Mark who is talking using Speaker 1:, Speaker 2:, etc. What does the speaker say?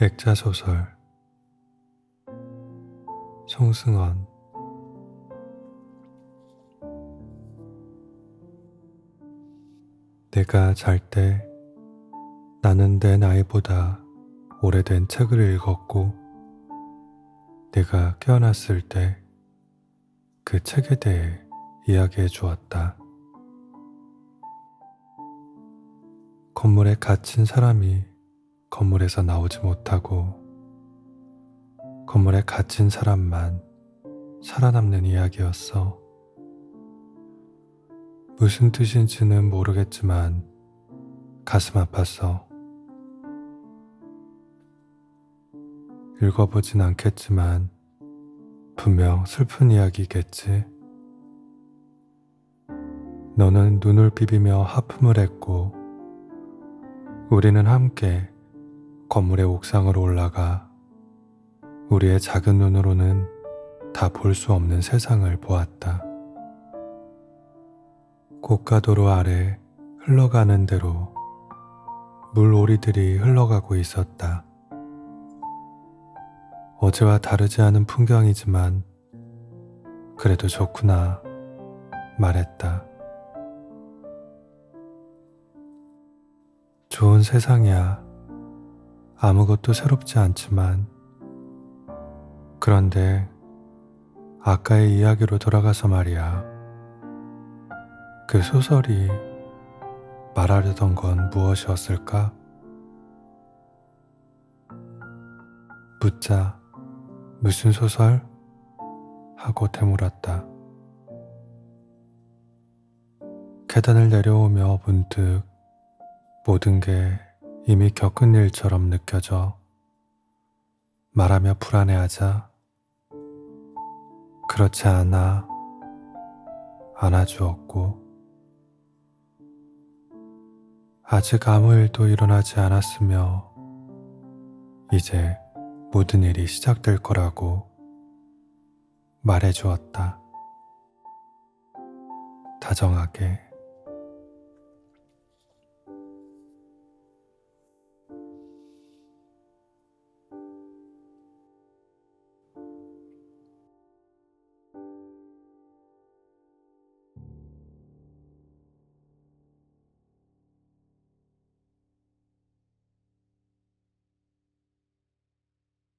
Speaker 1: 액자 소설 송승헌 내가 잘 때 나는 내 나이보다 오래된 책을 읽었고 내가 깨어났을 때 그 책에 대해 이야기해 주었다. 건물에 갇힌 사람이 건물에서 나오지 못하고 건물에 갇힌 사람만 살아남는 이야기였어. 무슨 뜻인지는 모르겠지만 가슴 아팠어. 읽어보진 않겠지만 분명 슬픈 이야기겠지. 너는 눈을 비비며 하품을 했고 우리는 함께 건물의 옥상으로 올라가 우리의 작은 눈으로는 다 볼 수 없는 세상을 보았다. 고가도로 아래 흘러가는 대로 물오리들이 흘러가고 있었다. 어제와 다르지 않은 풍경이지만 그래도 좋구나 말했다. 좋은 세상이야. 아무것도 새롭지 않지만 그런데 아까의 이야기로 돌아가서 말이야. 그 소설이 말하려던 건 무엇이었을까? 묻자 무슨 소설? 하고 되물었다. 계단을 내려오며 문득 모든 게 이미 겪은 일처럼 느껴져 말하며 불안해하자 그렇지 않아 안아주었고 아직 아무 일도 일어나지 않았으며 이제 모든 일이 시작될 거라고 말해주었다. 다정하게.